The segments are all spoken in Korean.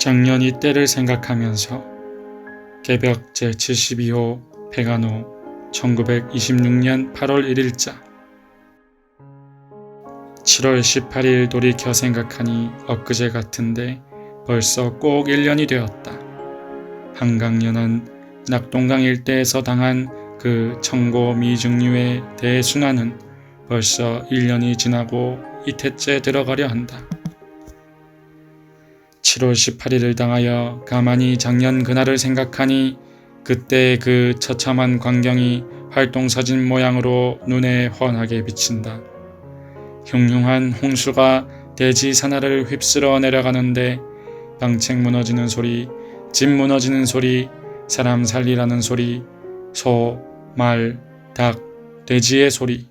작년 이때를 생각하면서 개벽 제72호 백안호 1926년 8월 1일자 7월 18일 돌이켜 생각하니 엊그제 같은데 벌써 꼭 1년이 되었다. 한강연안 낙동강 일대에서 당한 그 청고 미증류의 대순환은 벌써 1년이 지나고 이태째 들어가려 한다. 7월 18일을 당하여 가만히 작년 그날을 생각하니 그때 그 처참한 광경이 활동사진 모양으로 눈에 훤하게 비친다. 흉흉한 홍수가 대지 산하를 휩쓸어 내려가는데 방책 무너지는 소리, 집 무너지는 소리, 사람 살리라는 소리, 소, 말, 닭, 돼지의 소리,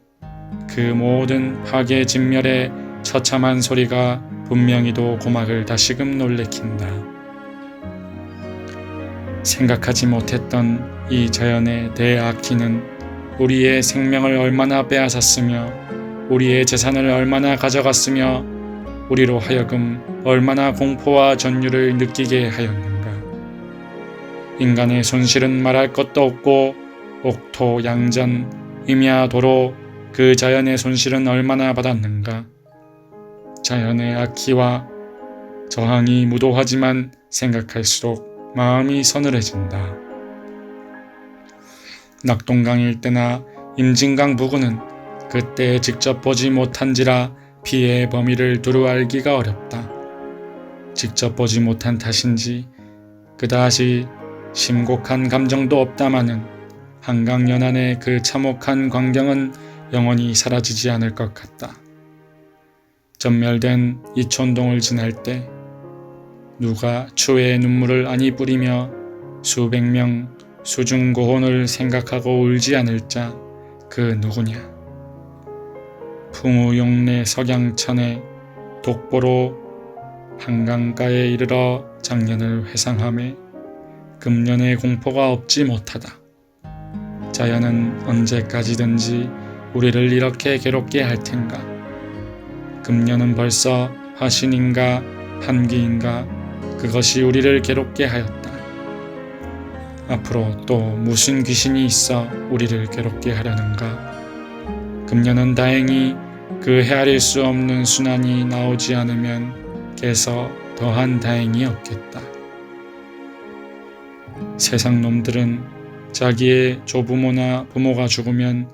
그 모든 파괴 진멸의 처참한 소리가 분명히도 고막을 다시금 놀래킨다. 생각하지 못했던 이 자연의 대악기는 우리의 생명을 얼마나 빼앗았으며 우리의 재산을 얼마나 가져갔으며 우리로 하여금 얼마나 공포와 전율을 느끼게 하였는가. 인간의 손실은 말할 것도 없고 옥토, 양전, 임야, 도로 그 자연의 손실은 얼마나 받았는가. 자연의 악기와 저항이 무도하지만 생각할수록 마음이 서늘해진다. 낙동강 일대나 임진강 부근은 그때 직접 보지 못한지라 피해의 범위를 두루 알기가 어렵다. 직접 보지 못한 탓인지 그다지 심곡한 감정도 없다마는 한강 연안의 그 참혹한 광경은 영원히 사라지지 않을 것 같다. 전멸된 이촌동을 지날 때 누가 추의 눈물을 아니 뿌리며 수백 명 수중고혼을 생각하고 울지 않을 자 그 누구냐. 풍우용내 석양천에 독보로 한강가에 이르러 작년을 회상함에 금년의 공포가 없지 못하다. 자연은 언제까지든지 우리를 이렇게 괴롭게 할 텐가. 금년은 벌써 화신인가 한기인가 그것이 우리를 괴롭게 하였다. 앞으로 또 무슨 귀신이 있어 우리를 괴롭게 하려는가. 금년은 다행히 그 헤아릴 수 없는 순환이 나오지 않으면 개서 더한 다행이 없겠다. 세상 놈들은 자기의 조부모나 부모가 죽으면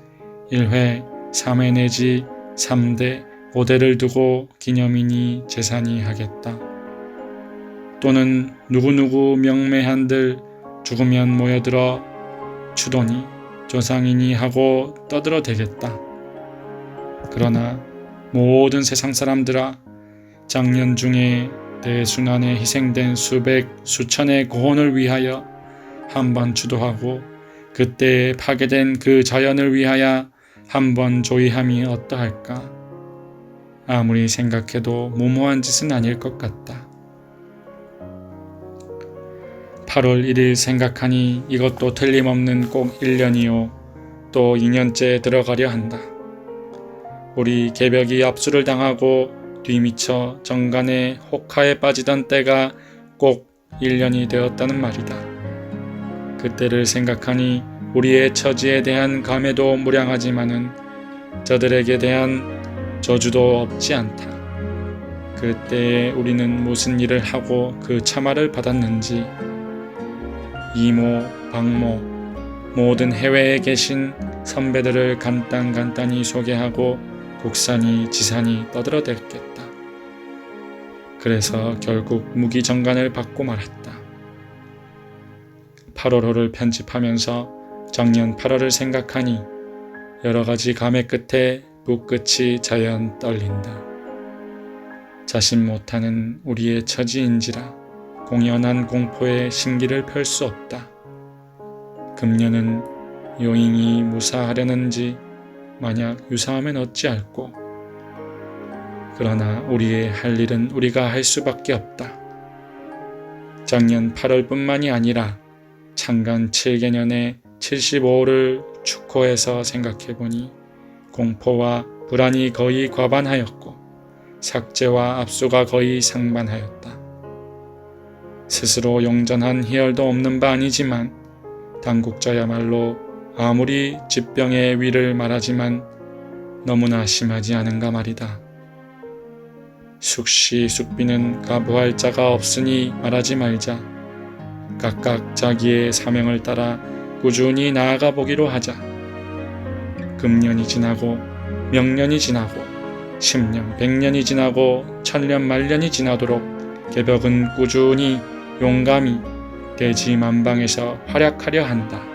1회, 3회 내지 3대, 5대를 두고 기념이니 재산이 하겠다. 또는 누구누구 명매한들 죽으면 모여들어 추도니 조상이니 하고 떠들어 대겠다. 그러나 모든 세상 사람들아 작년 중에 대순환에 희생된 수백 수천의 고혼을 위하여 한번 추도하고 그때 파괴된 그 자연을 위하여 한번 조의함이 어떠할까? 아무리 생각해도 무모한 짓은 아닐 것 같다. 8월 1일 생각하니 이것도 틀림없는 꼭 1년이요. 또 2년째 들어가려 한다. 우리 개벽이 압수를 당하고 뒤미쳐 정간에 혹하에 빠지던 때가 꼭 1년이 되었다는 말이다. 그때를 생각하니 우리의 처지에 대한 감회도 무량하지만은 저들에게 대한 저주도 없지 않다. 그때에 우리는 무슨 일을 하고 그 참화를 받았는지 이모, 박모, 모든 해외에 계신 선배들을 간단간단히 소개하고 국산이 지산이 떠들어댔겠다. 그래서 결국 무기정간을 받고 말았다. 8월호를 편집하면서 작년 8월을 생각하니 여러 가지 감의 끝에 붓끝이 자연 떨린다. 자신 못하는 우리의 처지인지라 공연한 공포에 신기를 펼 수 없다. 금년은 용잉이 무사하려는지 만약 유사하면 어찌할꼬. 그러나 우리의 할 일은 우리가 할 수밖에 없다. 작년 8월뿐만이 아니라 창간 7개년의 75호를 축호해서 생각해보니 공포와 불안이 거의 과반하였고 삭제와 압수가 거의 상반하였다. 스스로 용전한 희열도 없는 바 아니지만 당국자야말로 아무리疾병의 위를 말하지만 너무나 심하지 않은가 말이다. 숙시 숙비는 가부할 자가 없으니 말하지 말자. 각각 자기의 사명을 따라 꾸준히 나아가 보기로 하자. 금년이 지나고 명년이 지나고 십년 백년이 지나고 천년 만년이 지나도록 개벽은 꾸준히 용감히 대지만방에서 활약하려 한다.